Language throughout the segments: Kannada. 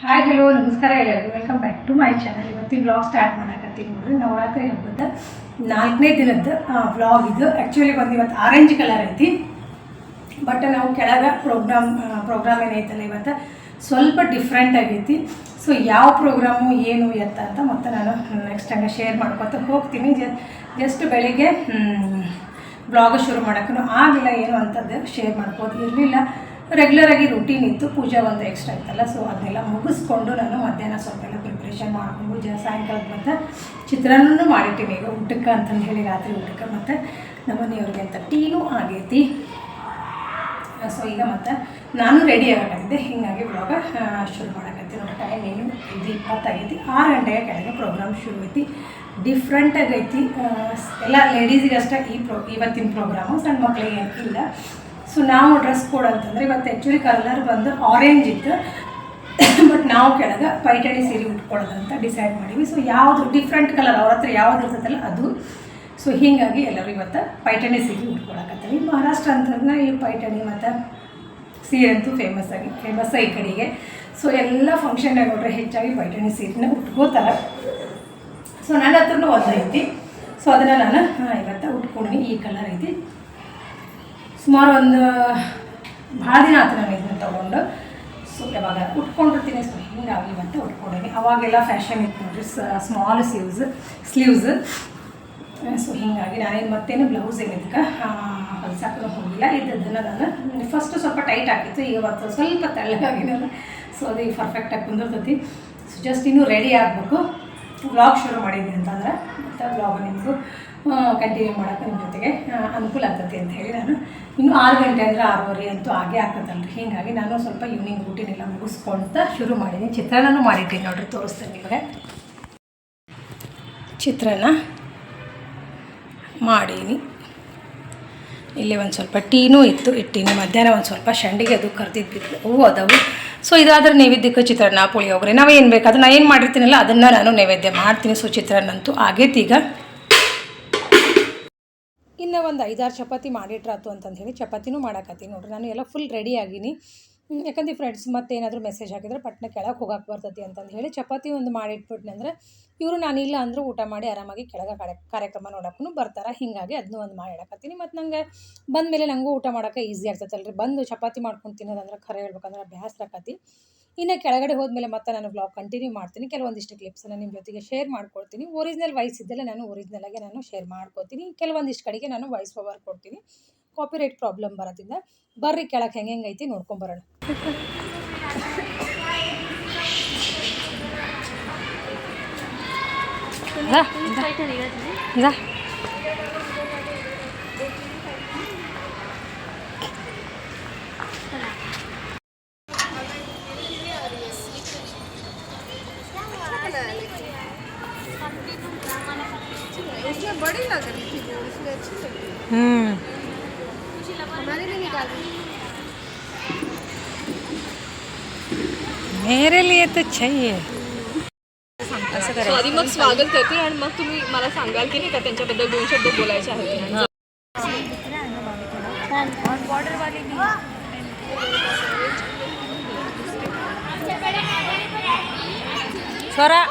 ಹಾಯ್ ಹಲೋ ನಮಸ್ಕಾರ ಎಲ್ಲರಿಗೂ. Welcome back to my channel ಇವತ್ತಿನ ಬ್ಲಾಗ್ ಸ್ಟಾರ್ಟ್ ಮಾಡಕತ್ತೀನಿ ನೋಡ್ರಿ. ನವರಾತ್ರಿ ಹಬ್ಬದ ನಾಲ್ಕನೇ ದಿನದ ವ್ಲಾಗ್ ಇದು. ಆ್ಯಕ್ಚುಲಿ ಒಂದು ಇವತ್ತು ಆರೆಂಜ್ ಕಲರ್ ಐತಿ. ಬಟ್ ನಾವು ಕೆಳಗೆ ಪ್ರೋಗ್ರಾಮ್ ಪ್ರೋಗ್ರಾಮ್ ಏನೈತಲ್ಲ ಇವತ್ತು? ಸ್ವಲ್ಪ ಡಿಫ್ರೆಂಟ್ ಆಗೈತಿ. ಸೊ ಯಾವ ಪ್ರೋಗ್ರಾಮು ಏನು ಎತ್ತ ಅಂತ ಮತ್ತೆ ನಾನು ನೆಕ್ಸ್ಟ್ ಹಂಗೆ ಶೇರ್ ಮಾಡ್ಕೊತ ಹೋಗ್ತೀನಿ. ಜಸ್ಟ್ ಬೆಳಿಗ್ಗೆ ಬ್ಲಾಗ್ ಶುರು ಮಾಡೋಕ್ಕೂ ಆಗಲಿಲ್ಲ, ಏನು ಅಂತದ್ದು ಶೇರ್ ಮಾಡ್ಬೋದು ಇರಲಿಲ್ಲ. ರೆಗ್ಯುಲರಾಗಿ ರುಟೀನ್ ಇತ್ತು. ಪೂಜೆ ಒಂದು ಎಕ್ಸ್ಟ್ರಾ ಇತ್ತಲ್ಲ ಸೊ ಅದನ್ನೆಲ್ಲ ಮುಗಿಸ್ಕೊಂಡು ನಾನು ಮಧ್ಯಾಹ್ನ ಸ್ವಲ್ಪ ಎಲ್ಲ ಪ್ರಿಪ್ರೇಷನ್ ಮಾಡ್ಕೊಂಡು, ಜ, ಸಾಯಂಕಾಲದ ಮತ್ತು ಚಿತ್ರಾನ್ನೂ ಮಾಡಿಟ್ಟಿನಿ. ಈಗ ಊಟಕ್ಕೆ ಅಂತಂದು ಹೇಳಿ ರಾತ್ರಿ ಊಟಕ್ಕೆ ಮತ್ತು ನಮ್ಮ ಮನೆಯವ್ರಿಗೆ ಅಂತ ಟೀನೂ ಆಗೈತಿ. ಸೊ ಈಗ ಮತ್ತೆ ನಾನು ರೆಡಿ ಆಗಿದ್ದೆ ಹಿಂಗಾಗಿ ಇವಾಗ ಶುರು ಮಾಡಕತ್ತಿ. ನೋಡಿ ಟೈಮ್ ಏನು? ಇದು ಇಪ್ಪತ್ತಾಗೈತಿ. ಆರು ಗಂಟೆಗೆ ಕೆಳಗೆ ಪ್ರೋಗ್ರಾಮ್ ಶುರು ಐತಿ. ಡಿಫ್ರೆಂಟ್ ಆಗೈತಿ ಆ, ಎಲ್ಲ ಲೇಡೀಸಿಗೆ ಅಷ್ಟೇ ಈ ಪ್ರೋ ಇವತ್ತಿನ ಪ್ರೋಗ್ರಾಮು ಸಣ್ಣ ಮಕ್ಕಳಿಗೆ ಇಲ್ಲ. ಸೊ ನಾವು ಡ್ರೆಸ್ ಕೋಡ್ ಅಂತಂದರೆ ಇವತ್ತು ಆ್ಯಕ್ಚುಲಿ ಕಲರ್ ಬಂದು ಆರೆಂಜ್ ಇತ್ತು. ಬಟ್ ನಾವು ಕೆಳಗೆ ಪೈಟಣಿ ಸೀರೆ ಉಟ್ಕೊಳ್ಳೋದಂತ ಡಿಸೈಡ್ ಮಾಡೀವಿ ಸೊ ಯಾವುದು ಡಿಫ್ರೆಂಟ್ ಕಲರ್ ಅವ್ರ ಹತ್ರ ಯಾವ್ದು ಇರ್ತದಲ್ಲ ಅದು ಸೊ ಹೀಗಾಗಿ ಎಲ್ಲರೂ ಇವತ್ತು ಪೈಠಣಿ ಸೀರೆ ಉಟ್ಕೊಳಕತ್ತೀವಿ. ಮಹಾರಾಷ್ಟ್ರ ಅಂತಂದ್ರೆ ಈ ಪೈಠಣಿ ಮತ್ತು ಸೀರೆ ಅಂತೂ ಫೇಮಸ್ ಆಗಿ ಫೇಮಸ್ ಈ ಕಡೆಗೆ. ಸೊ ಎಲ್ಲ ಫಂಕ್ಷನ್ಗೆ ನೋಡ್ರೆ ಹೆಚ್ಚಾಗಿ ಪೈಠಣಿ ಸೀರೆನ ಉಟ್ಕೋತಾರೆ. ಸೊ ನನ್ನ ಹತ್ರನು ಒಂದು ಐತಿ. ಸೊ ಅದನ್ನು ನಾನು ಇವತ್ತು ಉಟ್ಕೊಂಡ್ವಿ ಈ ಕಲರ್ ಐತಿ. ಸುಮಾರು ಒಂದು, ಭಾಳ ದಿನ ಆಯ್ತು ನಾನು ಇದನ್ನು ತೊಗೊಂಡು. ಸೊ ಯಾವಾಗ ಉಟ್ಕೊಂಡಿರ್ತೀನಿ. ಸೊ ಹಿಂಗಾಗಿ ಇವತ್ತು ಉಟ್ಕೊಂಡೀನಿ ಅವಾಗೆಲ್ಲ ಫ್ಯಾಷನ್ ಇತ್ತು ನೋಡ್ರಿ ಸ್ಮಾಲ್ ಸ್ಲೀವ್ಸ್ ಸ್ಲೀವ್ಸ್ ಸೊ ಹೀಗಾಗಿ ನಾನೇನು ಮತ್ತೇನು ಬ್ಲೌಸ್ ಏನು ಹೊಲ್ಸಾಕೋ ಹೋಗಿಲ್ಲ. ಇದ್ದದ್ದನ್ನು ನಾನು ಫಸ್ಟು ಸ್ವಲ್ಪ ಟೈಟ್ ಆಗಿತ್ತು ಈಗ ಇವತ್ತು ಸ್ವಲ್ಪ ತೆಳ್ಳಗಾಗಿನಲ್ಲ ಸೊ ಅದು ಈಗ ಪರ್ಫೆಕ್ಟಾಗಿ ಕುಂದಿರ್ತೈತಿ. ಸೊ ಜಸ್ಟ್ ಇನ್ನೂ ರೆಡಿ ಆಗಬೇಕು. ವ್ಲಾಗ್ ಶುರು ಮಾಡಿದ್ದೀನಿ ಅಂತಂದ್ರೆ, ಮತ್ತು ವ್ಲಾಗ್ ನಿಮಗೂ ಕಂಟಿನ್ಯೂ ಮಾಡೋಕೆ ನಿಮ್ಮ ಜೊತೆಗೆ ಅನುಕೂಲ ಆಗ್ತೈತಿ ಅಂತ ಹೇಳಿ ನಾನು. ಇನ್ನೂ ಆರು ಗಂಟೆ ಅಂದರೆ ಆರೂವರೆ ಅಂತೂ ಆಗೇ ರೀ ಹೀಗಾಗಿ ನಾನು ಸ್ವಲ್ಪ ಈವ್ನಿಂಗ್ ರೂಟೀನ್ ಎಲ್ಲ ಮುಗಿಸ್ಕೊಳ್ತಾ ಶುರು ಮಾಡಿದ್ದೀನಿ ಚಿತ್ರಾನ್ನೂ ಮಾಡಿದ್ದೀನಿ ನೋಡ್ರಿ, ತೋರಿಸ್ತೇನೆ ನಿಮಗೆ. ಚಿತ್ರಾನ್ನ. ಮಾಡೀನಿ. ಇಲ್ಲಿ ಒಂದು ಸ್ವಲ್ಪ ಟೀನೂ ಇತ್ತು, ಇಟ್ಟೀನಿ. ಮಧ್ಯಾಹ್ನ ಒಂದು ಸ್ವಲ್ಪ ಶಂಡಿಗೆ ಅದು ಕರೆದಿದ್ದು ಹೂವು ಅದಾವು. ಸೊ ಇದಾದ್ರೆ ನೈವೇದ್ಯಕ್ಕೆ ಚಿತ್ರಾನ್ನ, ಪುಳಿಯೋಗರೆ. ನಾವು ಏನು ಬೇಕು ಅದನ್ನ ಏನು ಮಾಡಿರ್ತೀನಲ್ಲ, ಅದನ್ನು ನಾನು ನೈವೇದ್ಯ ಮಾಡ್ತೀನಿ. ಸೊ ಚಿತ್ರಾನ್ನಂತೂ ಅಂತೂ ಆಗೈತಿ ಈಗ. ಇನ್ನು ಒಂದು ಐದಾರು ಚಪಾತಿ ಮಾಡಿಟ್ರಾತು ಅಂತಂದು ಹೇಳಿ ಚಪಾತಿನೂ ಮಾಡಕತ್ತೀನಿ. ನೋಡ್ರಿ, ನಾನು ಎಲ್ಲ ಫುಲ್ ರೆಡಿ ಆಗೀನಿ. ಯಾಕಂದ್ರೆ ಫ್ರೆಂಡ್ಸ್ ಮತ್ತೆ ಏನಾದರೂ ಮೆಸೇಜ್ ಹಾಕಿದ್ರೆ ಪಟ್ನ ಕೆಳಗೆ ಹೋಗಕ್ಕೆ ಬರ್ತೈತಿ ಅಂತಂದು ಹೇಳಿ ಚಪಾತಿ ಒಂದು ಮಾಡಿಟ್ಬಿಟ್ನೆ ಅಂದ್ರೆ ಇವರು ನಾನಿಲ್ಲ ಅಂದರೂ ಊಟ ಮಾಡಿ ಆರಾಮಾಗಿ ಕೆಳಗೆ ಕಾರ್ಯ, ಕಾರ್ಯಕ್ರಮ ನೋಡೋಕ್ಕೂ ಬರ್ತಾರೆ. ಹೀಗಾಗಿ ಅದನ್ನೂ ಒಂದು ಮಾಡಿ ಇಡಕತ್ತೀನಿ ಮತ್ತು ನಂಗೆ ಬಂದಮೇಲೆ ನನಗೂ ಊಟ ಮಾಡೋಕ್ಕೆ ಈಸಿ ಆಗ್ತೈತಲ್ರಿ. ಬಂದು ಚಪಾತಿ ಮಾಡ್ಕೊಂಡು ತಿನ್ನೋದಂದ್ರೆ ಖರೆ ಹೇಳ್ಬೇಕಂದ್ರೆ ಬೇಸರ ಆಕತಿ. ಇನ್ನು ಕೆಳಗಡೆ ಹೋದ್ಮೇಲೆ ಮತ್ತೆ ನಾನು ಬ್ಲಾಗ್ ಕಂಟಿನ್ಯೂ ಮಾಡ್ತೀನಿ. ಕೆಲವೊಂದಿಷ್ಟು ಕ್ಲಿಪ್ಸನ್ನು ನಿಮ್ಮ ಜೊತೆಗೆ ಶೇರ್ ಮಾಡ್ಕೊಳ್ತೀನಿ ಒರಿಜಿನಲ್ ವಾಯ್ಸ್ ಇದ್ದಲ್ಲೇ ನಾನು ಒರಿಜಿನಲ್ ಆಗಿ ನಾನು ಶೇರ್ ಮಾಡ್ಕೊತೀನಿ. ಕೆಲವೊಂದಿಷ್ಟು ಕಡೆಗೆ ನಾನು ವಾಯ್ಸ್ ಓವರ್ ಕೊಡ್ತೀನಿ. ಕಾಪಿರೈಟ್ ಪ್ರಾಬ್ಲಮ್ ಬರೋದಿಂದ ಬರ್ರಿ ಕೆಳಗೆ ಹೆಂಗೆ ಹೆಂಗೈತಿ ನೋಡ್ಕೊಂಬರೋಣ ಬರೋಣ. लिए तो आधी मग स्वागत करते आणि मग तुम्ही मला सांगाल की नाही का त्यांच्याबद्दल दोन शब्द बोलायचे आहेत स्वरा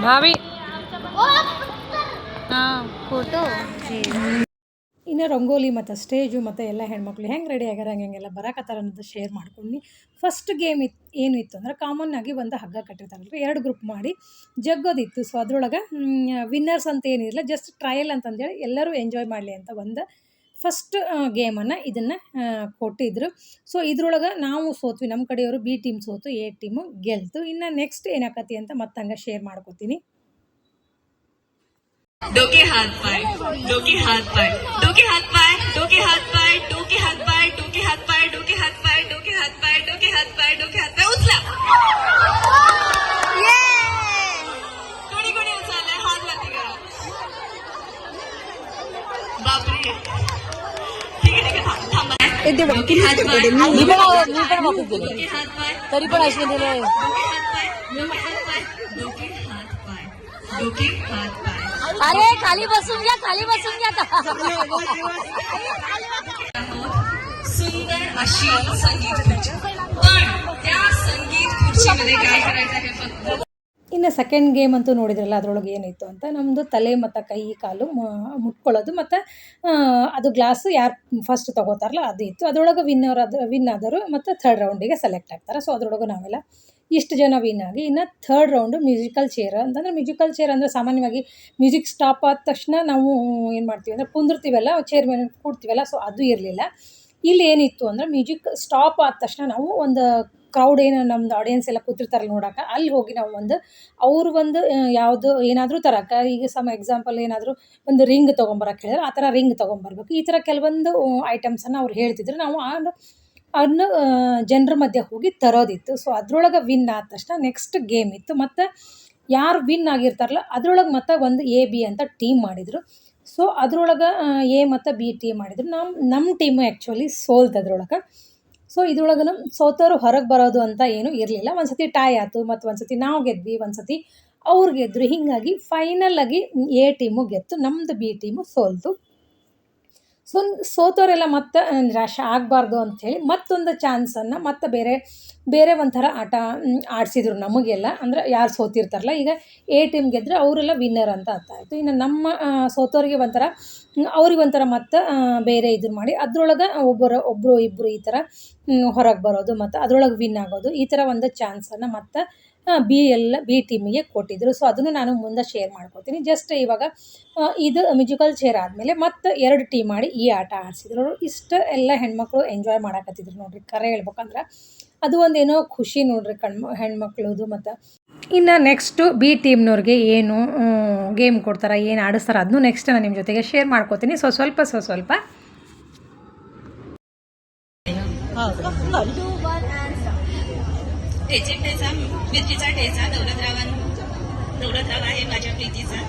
भाभी. फोटो. ಇನ್ನು ರಂಗೋಲಿ ಮತ್ತು ಸ್ಟೇಜು ಮತ್ತು ಎಲ್ಲ ಹೆಣ್ಮಕ್ಳು ಹೆಂಗೆ ರೆಡಿ ಆಗ್ಯಾರ ಹೆಂಗೆಲ್ಲ ಬರಾಕತ್ತಾರ ಅನ್ನೋದು ಶೇರ್ ಮಾಡ್ಕೊಂಡು ಫಸ್ಟ್ ಗೇಮ್ ಇತ್ತು ಏನು ಇತ್ತು ಅಂದ್ರೆ ಕಾಮನ್ ಆಗಿ ಒಂದು ಹಗ್ಗ ಕಟ್ಟಿರ್ತಾರಲ್ರಿ. ಎರಡು ಗ್ರೂಪ್ ಮಾಡಿ ಜಗ್ಗೋದಿತ್ತು. ಸೊ ಅದ್ರೊಳಗೆ ವಿನ್ನರ್ಸ್ ಅಂತ ಏನಿರಲಿಲ್ಲ ಜಸ್ಟ್ ಟ್ರಯಲ್ ಅಂತಂದೇಳಿ ಎಲ್ಲರೂ ಎಂಜಾಯ್ ಮಾಡಲಿ ಅಂತ ಒಂದು ಫಸ್ಟ್ ಗೇಮನ್ನು ಇದನ್ನು ಕೊಟ್ಟಿದ್ರು. ಸೊ ಇದ್ರೊಳಗೆ ನಾವು ಸೋತ್ವಿ ನಮ್ಮ ಕಡೆಯವರು ಬಿ ಟೀಮ್ ಸೋತು ಎ ಟೀಮು ಗೆಲ್ತು. ಇನ್ನು ನೆಕ್ಸ್ಟ್ ಏನಾಕತಿ ಅಂತ ಮತ್ತೆ ಹಂಗೆ ಶೇರ್ ಮಾಡ್ಕೋತೀನಿ. दो के हाथ पाए दो के हाथ पाए दो के हाथ पाए दो के हाथ पाए दो के हाथ पाए दो के हाथ पाए दो के हाथ पाए दो के हाथ पाए दो के हाथ पाए दो के हाथ पाए उचला कोणी कोणी उचललाय हात वरती करा बापरे ठीक पाय तरी पण असे दिले डोके हात पाय हात पाय हात पाय अरे खाली बसून घ्या खाली बसून घ्या आता. सुंदर अशी संगीत खुर्ची पण त्या संगीत खुर्चीमध्ये काय करायचं आहे फक्त ಇನ್ನು ಸೆಕೆಂಡ್ ಗೇಮ್ ಅಂತೂ ನೋಡಿದ್ರಲ್ಲ ಅದರೊಳಗೆ ಏನಿತ್ತು ಅಂತ ನಮ್ಮದು ತಲೆ ಮತ್ತು ಕೈ ಕಾಲು ಮ- ಮುಟ್ಕೊಳ್ಳೋದು ಮತ್ತು ಅದು ಗ್ಲಾಸ್ ಯಾರು ಫಸ್ಟ್ ತಗೋತಾರಲ್ಲ ಅದು ಇತ್ತು ಅದರೊಳಗೆ ವಿನ್ನರ್ ಅದು ವಿನ್ ಆದರು ಮತ್ತು ಥರ್ಡ್ ರೌಂಡಿಗೆ ಸೆಲೆಕ್ಟ್ ಆಗ್ತಾರೆ ಸೊ ಅದರೊಳಗೆ ನಾವೆಲ್ಲ ಇಷ್ಟು ಜನ ವಿನ್ ಆಗಿ. ಇನ್ನು ಥರ್ಡ್ ರೌಂಡು ಮ್ಯೂಸಿಕಲ್ ಚೇರ್ ಅಂತಂದರೆ ಮ್ಯೂಸಿಕಲ್ ಚೇರ್ ಅಂದರೆ ಸಾಮಾನ್ಯವಾಗಿ ಮ್ಯೂಸಿಕ್ ಸ್ಟಾಪ್ ಆದ ತಕ್ಷಣ ನಾವು ಏನು ಮಾಡ್ತೀವಿ ಅಂದರೆ ಕುಂದಿರ್ತೀವಲ್ಲ ಚೇರ್ ಮೇಲೆ ಕೂಡ್ತೀವಲ್ಲ ಸೊ ಅದು ಇರಲಿಲ್ಲ. ಇಲ್ಲಿ ಏನಿತ್ತು ಅಂದರೆ ಮ್ಯೂಸಿಕ್ ಸ್ಟಾಪ್ ಆದ ತಕ್ಷಣ ನಾವು ಒಂದು ಕ್ರೌಡ್ ಏನು ನಮ್ಮದು ಆಡಿಯನ್ಸ್ ಎಲ್ಲ ಕೂತಿರ್ತಾರಲ್ಲ ನೋಡೋಕೆ, ಅಲ್ಲಿ ಹೋಗಿ ನಾವು ಒಂದು ಅವರು ಒಂದು ಯಾವುದು ಏನಾದರೂ ತರಕ್ಕೆ ಈಗ ಸಮ್ ಎಕ್ಸಾಂಪಲ್ ಏನಾದರೂ ಒಂದು ರಿಂಗ್ ತೊಗೊಂಬರಕ್ಕೆ ಹೇಳಿದ್ರೆ ಆ ಥರ ರಿಂಗ್ ತೊಗೊಂಬರ್ಬೇಕು ಈ ಥರ ಕೆಲವೊಂದು ಐಟಮ್ಸನ್ನು ಅವ್ರು ಹೇಳ್ತಿದ್ರು. ನಾವು ಆ ಅದನ್ನ ಜನರ ಮಧ್ಯೆ ಹೋಗಿ ತರೋದಿತ್ತು. ಸೊ ಅದರೊಳಗೆ ವಿನ್ ಆದ ತಕ್ಷಣ ನೆಕ್ಸ್ಟ್ ಗೇಮ್ ಇತ್ತು. ಮತ್ತು ಯಾರು ವಿನ್ ಆಗಿರ್ತಾರಲ್ಲ, ಅದ್ರೊಳಗೆ ಮತ್ತೆ ಒಂದು ಎ ಬಿ ಅಂತ ಟೀಮ್ ಮಾಡಿದರು. ಸೊ ಅದ್ರೊಳಗೆ ಎ ಮತ್ತು ಬಿ ಟೀಮ್ ಮಾಡಿದರು. ನಮ್ಮ ನಮ್ಮ ಟೀಮು ಆ್ಯಕ್ಚುಲಿ ಸೋಲ್ತು ಅದ್ರೊಳಗೆ. ಸೊ ಇದ್ರೊಳಗನು ಸೋತವರು ಹೊರಗೆ ಬರೋದು ಅಂತ ಏನೂ ಇರಲಿಲ್ಲ. ಒಂದು ಸತಿ ಟೈ ಆಯ್ತು, ಮತ್ತು ಒಂದು ಸತಿ ನಾವು ಗೆದ್ವಿ ಒಂದು ಸತಿ ಅವ್ರು ಗೆದ್ದರು ಹೀಗಾಗಿ ಫೈನಲ್ ಆಗಿ ಎ ಟೀಮು ಗೆದ್ದು ನಮ್ಮದು ಬಿ ಟೀಮು ಸೋಲ್ತು. ಸೊ ಸೋತೋರೆಲ್ಲ ಮತ್ತೆ ನಿರಾಶ ಆಗಬಾರ್ದು ಅಂಥೇಳಿ ಮತ್ತೊಂದು ಚಾನ್ಸನ್ನು ಮತ್ತೆ ಬೇರೆ ಬೇರೆ ಒಂಥರ ಆಟ ಆಡಿಸಿದ್ರು ನಮಗೆಲ್ಲ. ಅಂದರೆ ಯಾರು ಸೋತಿರ್ತಾರಲ್ಲ, ಈಗ ಎ ಟೀಮ್ ಗೆದ್ದರೆ ಅವರೆಲ್ಲ ವಿನ್ನರ್ ಅಂತ ಅರ್ಥ ಆಯಿತು. ಇನ್ನು ನಮ್ಮ ಸೋತೋರಿಗೆ ಒಂಥರ ಅವ್ರಿಗೆ ಒಂಥರ ಮತ್ತೆ ಬೇರೆ ಇದ್ರ ಮಾಡಿ ಅದರೊಳಗೆ ಒಬ್ಬರು ಒಬ್ಬರು ಇಬ್ಬರು ಈ ಥರ ಹೊರಗೆ ಬರೋದು ಮತ್ತು ಅದರೊಳಗೆ ವಿನ್ ಆಗೋದು ಈ ಥರ ಒಂದು ಚಾನ್ಸನ್ನು ಮತ್ತು ಬಿ ಎಲ್ಲ, ಬಿ ಟೀಮಿಗೆ ಕೊಟ್ಟಿದ್ದರು ಸೊ ಅದನ್ನು ನಾನು ಮುಂದೆ ಶೇರ್ ಮಾಡ್ಕೋತೀನಿ. ಜಸ್ಟ್ ಇವಾಗ ಇದು ಮ್ಯೂಸಿಕಲ್ ಚೇರ್ ಆದಮೇಲೆ ಮತ್ತೆ ಎರಡು ಟೀಮ್ ಮಾಡಿ ಈ ಆಟ ಆಡಿಸಿದ್ರು. ಇಷ್ಟು ಎಲ್ಲ ಹೆಣ್ಮಕ್ಳು ಎಂಜಾಯ್ ಮಾಡಕತ್ತಿದ್ರು ನೋಡ್ರಿ. ಕರೆ ಹೇಳ್ಬೇಕಂದ್ರೆ, ಅದು ಒಂದೇನೋ ಖುಷಿ ನೋಡ್ರಿ ಕಣ್ಮ ಹೆಣ್ಮಕ್ಳದು ಮತ್ತು. ಇನ್ನು ನೆಕ್ಸ್ಟು ಬಿ ಟೀಮ್ನವ್ರಿಗೆ ಏನು ಗೇಮ್ ಕೊಡ್ತಾರೆ, ಏನು ಆಡಿಸ್ತಾರೆ ಅದನ್ನು ನೆಕ್ಸ್ಟ್ ನಾನು ನಿಮ್ಮ ಜೊತೆಗೆ ಶೇರ್ ಮಾಡ್ಕೋತೀನಿ. ಸೊ ಸ್ವಲ್ಪ ಸೊ ಸ್ವಲ್ಪ. ठेचे ठेचा मिरचीचा ठेचा दौलतरावां दौलतराव आहे माझ्या प्रीतीचा.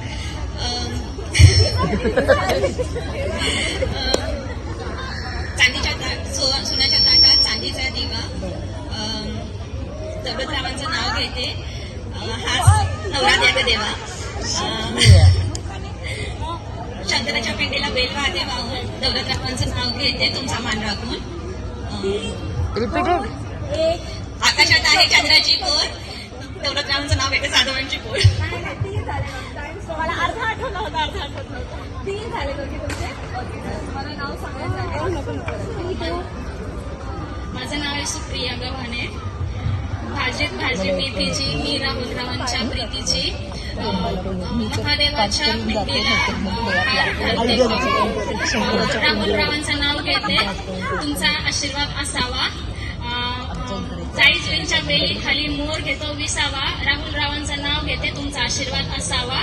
चांदीच्या ताट सो सोन्याच्या ताटात चांदीचा दिवा. अं, दौलतरावांचं नाव घेते. हा नवरा द्या देवा. अं, शंकराच्या पिंडीला बेल वाहते वाहून दौलतरावांचं नाव घेते तुमचा मान राखून. आकाशात आहे चंद्राची कोर. दौलतरावांचं नाव येते जाधवांची कोर. मला अर्धा आठवला होता अर्धा आठवत नव्हता तीन झाले दोघे तुमचे. मला नाव सांगायचं माझं नाव आहे सुप्रिया गव्हाणे भाजीत भाजी मेथीची मी राहुलरावांच्या प्रीतीची महादेवाच्या पिंडीला हार घालते. राहुलरावांचं नाव घेते. तुमचा आशीर्वाद असावा. वेलच्या वेळी खाली मोर घेतो विसावा. राहुल रावांचं नाव घेते तुमचा आशीर्वाद असावा.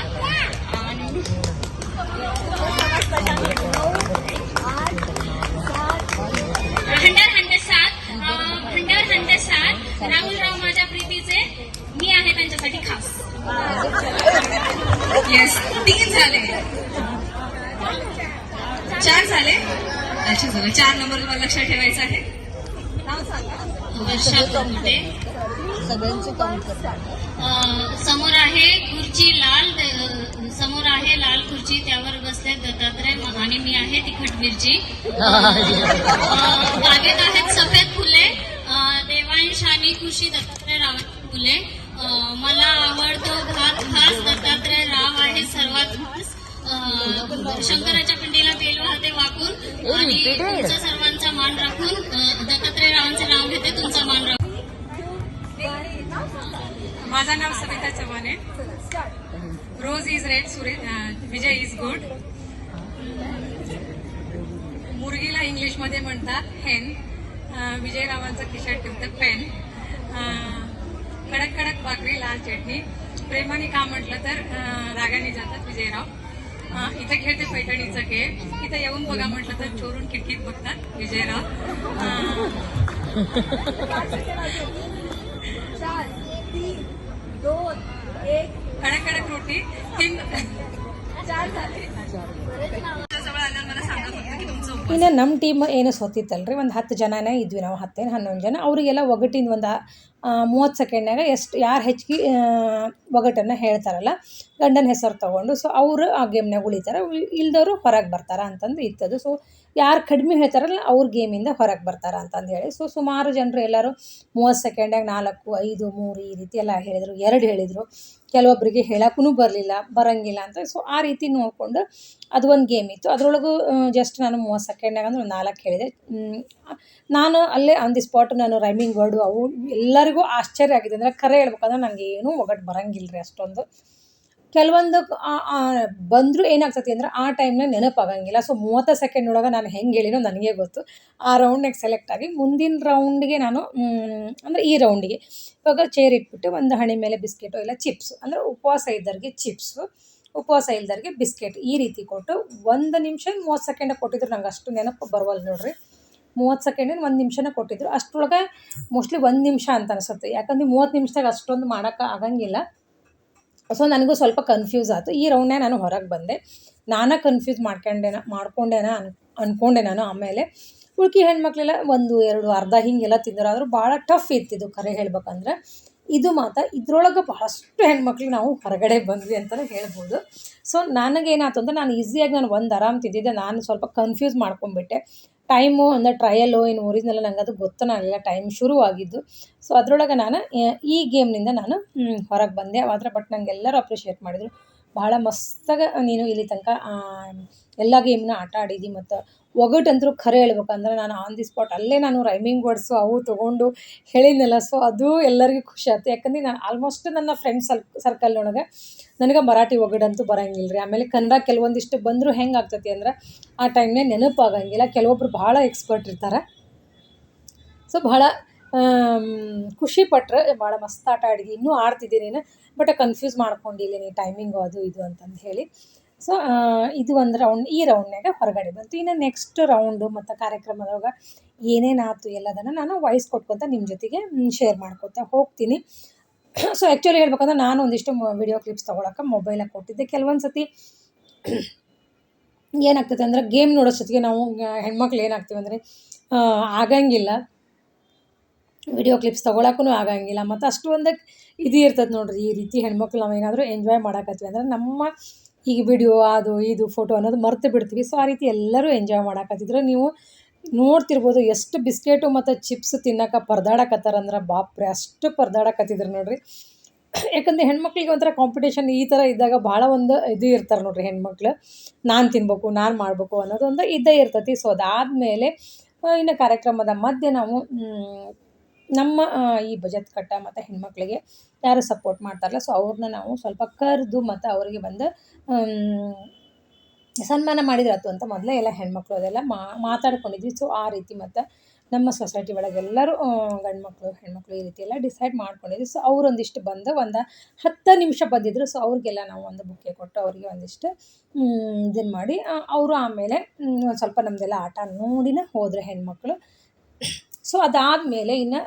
आणि हंडर हंडे सात. अं, हंडर हंडे सात. राहुल राव माझ्या प्रीतीचे. मी आहे त्यांच्यासाठी खास. येस तीन झाले. चार झाले? अच्छा झालं. चार नंबर तुम्हाला लक्षात ठेवायचं आहे. सगळ्यांचे काउंट करतात. समोर आहे खुर्ची लाल समोर आहे लाल खुर्ची त्यावर बसले दत्तात्रय आणि मी आहे तिखट मिरची. बागेत आहेत सफेद फुले देवांश आणि खुशी दत्तात्रय राव फुले. मला आवडतो भात खास दत्तात्रय राव आहे सर्वात खास. शंकराच्या पिंडीला बेल वाहते वाकून आणि तुमचा सर्वांचा मान राखून दत्तात्रय रावांचे नाव घेते तुमचा मान राखून. माझं नाव सविता चव्हाण आहे. रोज इज रेड सुरे विजय इज गुड. मुरगीला इंग्लिशमध्ये म्हणतात हेन विजयरावांचं खिशात ठेवतं पेन कडक कडक भाकरी लाल चटणी. प्रेमाने का म्हटलं तर रागाने जातात विजयराव. इथं खेळते पैठणीचा खेळ. इथं येऊन बघा म्हटलं तर चोरून खिडकीत बघतात विजयराव. चार तीन दोन एक कडक कडक रोटी. तीन चार झाले. ಇನ್ನು ನಮ್ಮ ಟೀಮ್ ಏನು ಸೋತಿತ್ತಲ್ರಿ? ಒಂದು ಹತ್ತು ಜನನೇ ಇದ್ವಿ ನಾವು, ಹತ್ತೇನು, ಹನ್ನೊಂದು ಜನ. ಅವರಿಗೆಲ್ಲ ಒಗಟಿನ ಒಂದು ಮೂವತ್ತು ಸೆಕೆಂಡ್ನಾಗ ಎಷ್ಟು, ಯಾರು ಹೆಚ್ಚಿಗೆ ಒಗಟನ್ನು ಹೇಳ್ತಾರಲ್ಲ, ಗಂಡನ ಹೆಸರು ತೊಗೊಂಡು. ಸೊ ಅವರು ಆ ಗೇಮ್ನಾಗ ಉಳಿತಾರೆ. ಇಲ್ದವರು ಹೊರಗೆ ಬರ್ತಾರೆ ಅಂತಂದು ಇತ್ತದು. ಸೊ ಯಾರು ಕಡಿಮೆ ಹೇಳ್ತಾರಲ್ಲ, ಅವ್ರ ಗೇಮಿಂದ ಹೊರಗೆ ಬರ್ತಾರೆ ಅಂತಂದು ಹೇಳಿ. ಸೊ ಸುಮಾರು ಜನರು ಎಲ್ಲರೂ ಮೂವತ್ತು ಸೆಕೆಂಡಾಗ ನಾಲ್ಕು, ಐದು, ಮೂರು ಈ ರೀತಿ ಎಲ್ಲ ಹೇಳಿದರು. ಎರಡು ಹೇಳಿದರು. ಕೆಲವೊಬ್ಬರಿಗೆ ಹೇಳೋಕ್ಕೂ ಬರಲಿಲ್ಲ, ಬರೋಂಗಿಲ್ಲ ಅಂತ. ಸೊ ಆ ರೀತಿ ನೋಡಿಕೊಂಡು ಅದು ಒಂದು ಗೇಮ್ ಇತ್ತು. ಅದರೊಳಗೂ ಜಸ್ಟ್ ನಾನು ಮೂವತ್ತು ಸೆಕೆಂಡ್ನಾಗ ಅಂದ್ರೆ ನಾಲ್ಕು ಹೇಳಿದೆ. ನಾನು ಅಲ್ಲೇ ಆನ್ ದಿ ಸ್ಪಾಟ್ ನಾನು ರೈಮಿಂಗ್ ವರ್ಡು ಅವು ಎಲ್ಲರಿಗೂ ಆಶ್ಚರ್ಯ ಆಗಿದೆ. ಅಂದರೆ ಖರೆ ಹೇಳ್ಬೇಕಂದ್ರೆ ನನಗೆ ಏನೂ ಒಗಟ್ಟು ಬರೋಂಗಿಲ್ಲ ರೀ ಅಷ್ಟೊಂದು. ಕೆಲವೊಂದು ಬಂದರೂ ಏನಾಗ್ತತಿ ಅಂದ್ರೆ ಆ ಟೈಮ್ನಾಗ ನೆನಪಾಗಂಗಿಲ್ಲ. ಸೊ ಮೂವತ್ತು ಸೆಕೆಂಡ್ ಒಳಗೆ ನಾನು ಹೆಂಗೆ ಹೇಳಿನೋ ನನಗೆ ಗೊತ್ತು. ಆ ರೌಂಡ್ನಾಗೆ ಸೆಲೆಕ್ಟ್ ಆಗಿ ಮುಂದಿನ ರೌಂಡ್ಗೆ ನಾನು ಅಂದರೆ ಈ ರೌಂಡಿಗೆ ಇವಾಗ ಚೇರ್ ಇಟ್ಬಿಟ್ಟು ಒಂದು ಹಣೆ ಮೇಲೆ ಬಿಸ್ಕೆಟು ಇಲ್ಲ ಚಿಪ್ಸ್ ಅಂದರೆ ಉಪವಾಸ ಇದ್ದವ್ರಿಗೆ ಚಿಪ್ಸು ಉಪವಾಸ ಇಲ್ದವ್ರಿಗೆ ಬಿಸ್ಕೆಟ್ ಈ ರೀತಿ ಕೊಟ್ಟು ಒಂದು ನಿಮಿಷ ಮೂವತ್ತು ಸೆಕೆಂಡ್ ಕೊಟ್ಟಿದ್ರು ನಂಗೆ ಅಷ್ಟು ನೆನಪು ಬರವಲ್ಲ ನೋಡ್ರಿ. ಮೂವತ್ತು ಸೆಕೆಂಡಿನ ಒಂದು ನಿಮಿಷನ ಕೊಟ್ಟಿದ್ರು. ಅಷ್ಟರೊಳಗೆ ಮೋಸ್ಟ್ಲಿ ಒಂದು ನಿಮಿಷ ಅಂತ ಅನಿಸುತ್ತೆ. ಯಾಕಂದ್ರೆ ಮೂವತ್ತು ನಿಮಿಷದಾಗ ಅಷ್ಟೊಂದು ಮಾಡೋಕೆ ಆಗಂಗಿಲ್ಲ. ಸೊ ನನಗೂ ಸ್ವಲ್ಪ ಕನ್ಫ್ಯೂಸ್ ಆಯಿತು. ಈ ರೌಂಡ್ನೇ ನಾನು ಹೊರಗೆ ಬಂದೆ. ನಾನೇ ಕನ್ಫ್ಯೂಸ್ ಮಾಡ್ಕೊಂಡೇನ ಮಾಡ್ಕೊಂಡೇನ ಅನ್ ಅಂದ್ಕೊಂಡೆ ನಾನು ಆಮೇಲೆ ಉಳ್ಕಿ ಹೆಣ್ಮಕ್ಳೆಲ್ಲ ಒಂದು ಎರಡು ಅರ್ಧ ಹಿಂಗೆಲ್ಲ ತಿಂದರು ಆದರೂ ಭಾಳ ಟಫ್ ಇತ್ತಿದ್ದು ಕರೆ ಹೇಳ್ಬೇಕಂದ್ರೆ. ಇದು ಮಾತ್ರ ಇದ್ರೊಳಗೆ ಬಹಳಷ್ಟು ಹೆಣ್ಮಕ್ಳು ನಾವು ಹೊರಗಡೆ ಬಂದ್ವಿ ಅಂತಲೇ ಹೇಳ್ಬೋದು. ಸೊ ನನಗೇನಾಯ್ತು ಅಂದ್ರೆ ನಾನು ಈಸಿಯಾಗಿ ನಾನು ಒಂದು ಆರಾಮ್ ತಿಂದಿದ್ದೆ. ನಾನು ಸ್ವಲ್ಪ ಕನ್ಫ್ಯೂಸ್ ಮಾಡ್ಕೊಂಡ್ಬಿಟ್ಟೆ. ಟೈಮು ಅಂದರೆ ಟ್ರಯಲು ಇನ್ನು ಒರಿಜಿನಲ್ ನಂಗೆ ಅದು ಗೊತ್ತನೇ ಆಗಲಿಲ್ಲ ಟೈಮ್ ಶುರುವಾಗಿದ್ದು. ಸೊ ಅದರೊಳಗೆ ನಾನು ಈ ಗೇಮ್ನಿಂದ ನಾನು ಹೊರಗೆ ಬಂದೆ. ಮಾತ್ರ ಬಟ್ ನಂಗೆ ಎಲ್ಲರೂ ಅಪ್ರಿಷಿಯೇಟ್ ಮಾಡಿದರು. ಭಾಳ ಮಸ್ತಾಗ ನೀನು ಇಲ್ಲಿ ತನಕ ಎಲ್ಲ ಗೇಮ್ನ ಆಟ ಆಡಿದ್ದು ಮತ್ತು ಒಗಟಂತೂ ಖರೆ ಹೇಳ್ಬೇಕಂದ್ರೆ ನಾನು ಆನ್ ದಿ ಸ್ಪಾಟ್ ಅಲ್ಲೇ ನಾನು ರೈಮಿಂಗ್ ವರ್ಡ್ಸು ಅವು ತೊಗೊಂಡು ಹೇಳಿದ್ನಲ್ಲ. ಸೊ ಅದು ಎಲ್ಲರಿಗೂ ಖುಷಿ ಆಯ್ತು ಯಾಕಂದ್ರೆ ನಾನು ಆಲ್ಮೋಸ್ಟ್ ನನ್ನ ಫ್ರೆಂಡ್ಸ್ ಸರ್ಕಲ್ನೊಳಗೆ ನನಗೆ ಮರಾಠಿ ಒಗಟಂತೂ ಬರೋಂಗಿಲ್ಲ ರೀ. ಆಮೇಲೆ ಕನ್ನಡ ಕೆಲವೊಂದಿಷ್ಟು ಬಂದರೂ ಹೆಂಗೆ ಆಗ್ತೈತಿ ಅಂದ್ರೆ ಆ ಟೈಮ್ನೇ ನೆನಪಾಗಂಗಿಲ್ಲ. ಕೆಲವೊಬ್ರು ಭಾಳ ಎಕ್ಸ್ಪರ್ಟ್ ಇರ್ತಾರೆ. ಸೊ ಭಾಳ ಖುಷಿ ಪಟ್ಟರೆ ಭಾಳ ಮಸ್ತ್ ಆಟ ಆಡಿದಿ ಇನ್ನೂ ಆಡ್ತಿದ್ದೀನಿ. ಬಟ್ ಕನ್ಫ್ಯೂಸ್ ಮಾಡ್ಕೊಂಡಿಲ್ಲ ನೀ ಟೈಮಿಂಗು ಅದು ಇದು ಅಂತಂದು ಹೇಳಿ. ಸೊ ಇದು ಒಂದು ರೌಂಡ್ ಈ ರೌಂಡ್ನಾಗ ಹೊರಗಡೆ ಬಂತು. ಇನ್ನು ನೆಕ್ಸ್ಟ್ ರೌಂಡು ಮತ್ತು ಕಾರ್ಯಕ್ರಮದೊಳಗೆ ಏನೇನಾಯ್ತು ಎಲ್ಲದನ್ನು ನಾನು ವಾಯ್ಸ್ ಕೊಟ್ಕೊತ ನಿಮ್ಮ ಜೊತೆಗೆ ಶೇರ್ ಮಾಡ್ಕೊತಾ ಹೋಗ್ತೀನಿ. ಸೊ ಆ್ಯಕ್ಚುಲಿ ಹೇಳ್ಬೇಕಂದ್ರೆ ನಾನು ಒಂದಿಷ್ಟು ವಿಡಿಯೋ ಕ್ಲಿಪ್ಸ್ ತೊಗೊಳಕ್ಕೆ ಮೊಬೈಲಾಗ ಕೊಟ್ಟಿದ್ದೆ. ಕೆಲವೊಂದು ಸತಿ ಏನಾಗ್ತದೆ ಅಂದ್ರೆ ಗೇಮ್ ನೋಡೋ ಸತಿಗೆ ನಾವು ಹೆಣ್ಮಕ್ಳು ಏನಾಗ್ತೀವಿ ಅಂದರೆ ಆಗಂಗಿಲ್ಲ. ವಿಡಿಯೋ ಕ್ಲಿಪ್ಸ್ ತೊಗೊಳಕ್ಕೂ ಆಗಂಗಿಲ್ಲ. ಮತ್ತು ಅಷ್ಟು ಒಂದು ಇದು ಇರ್ತದೆ ನೋಡ್ರಿ, ಈ ರೀತಿ ಹೆಣ್ಮಕ್ಳು ನಾವು ಏನಾದರೂ ಎಂಜಾಯ್ ಮಾಡಕತ್ತೀವಿ ಅಂದ್ರೆ ನಮ್ಮ ಈಗ ವಿಡಿಯೋ ಅದು, ಇದು ಫೋಟೋ ಅನ್ನೋದು ಮರೆತು ಬಿಡ್ತೀವಿ. ಸೊ ಆ ರೀತಿ ಎಲ್ಲರೂ ಎಂಜಾಯ್ ಮಾಡಕತ್ತಿದ್ರು. ನೀವು ನೋಡ್ತಿರ್ಬೋದು ಎಷ್ಟು ಬಿಸ್ಕೆಟು ಮತ್ತು ಚಿಪ್ಸ್ ತಿನ್ನಕ್ಕೆ ಪರದಾಡಕತ್ತಾರಂದ್ರೆ ಬಾಪ್ರೆ, ಅಷ್ಟು ಪರದಾಡಕತ್ತಿದ್ರು ನೋಡ್ರಿ. ಯಾಕಂದರೆ ಹೆಣ್ಮಕ್ಳಿಗೆ ಒಂಥರ ಕಾಂಪಿಟೇಷನ್ ಈ ಥರ ಇದ್ದಾಗ ಭಾಳ ಒಂದು ಇದು ಇರ್ತಾರೆ ನೋಡ್ರಿ ಹೆಣ್ಮಕ್ಳು. ನಾನು ತಿನ್ಬೇಕು, ನಾನು ಮಾಡಬೇಕು ಅನ್ನೋದೊಂದು ಇದ್ದೇ ಇರ್ತೈತಿ. ಸೊ ಅದಾದಮೇಲೆ ಇನ್ನು ಕಾರ್ಯಕ್ರಮದ ಮಧ್ಯೆ ನಾವು ನಮ್ಮ ಈ ಬಜೆಟ್ ಕಟ್ಟ ಮತ್ತು ಹೆಣ್ಮಕ್ಳಿಗೆ ಯಾರು ಸಪೋರ್ಟ್ ಮಾಡ್ತಾರಲ್ಲ ಸೊ ಅವ್ರನ್ನ ನಾವು ಸ್ವಲ್ಪ ಕರೆದು ಮತ್ತು ಅವರಿಗೆ ಬಂದು ಸನ್ಮಾನ ಮಾಡಿದ್ರಾತು ಅಂತ ಮೊದಲೇ ಎಲ್ಲ ಹೆಣ್ಮಕ್ಳು ಅದೆಲ್ಲ ಮಾತಾಡ್ಕೊಂಡಿದ್ವಿ. ಸೊ ಆ ರೀತಿ ಮತ್ತು ನಮ್ಮ ಸೊಸೈಟಿ ಒಳಗೆ ಎಲ್ಲರೂ ಗಂಡು ಹೆಣ್ಮಕ್ಳು ಈ ರೀತಿ ಎಲ್ಲ ಡಿಸೈಡ್ ಮಾಡ್ಕೊಂಡಿದ್ವಿ. ಸೊ ಅವರೊಂದಿಷ್ಟು ಬಂದು ಒಂದು ಹತ್ತು ನಿಮಿಷ ಬಂದಿದ್ದರು ಸೊ ಅವ್ರಿಗೆಲ್ಲ ನಾವು ಒಂದು ಬುಕ್ಕೆ ಕೊಟ್ಟು ಅವರಿಗೆ ಒಂದಿಷ್ಟು ಇದನ್ನು ಮಾಡಿ ಅವರು ಆಮೇಲೆ ಸ್ವಲ್ಪ ನಮ್ಮದೆಲ್ಲ ಆಟ ನೋಡಿನೇ ಹೋದರೆ ಹೆಣ್ಮಕ್ಳು. ಸೊ ಅದಾದಮೇಲೆ ಇನ್ನು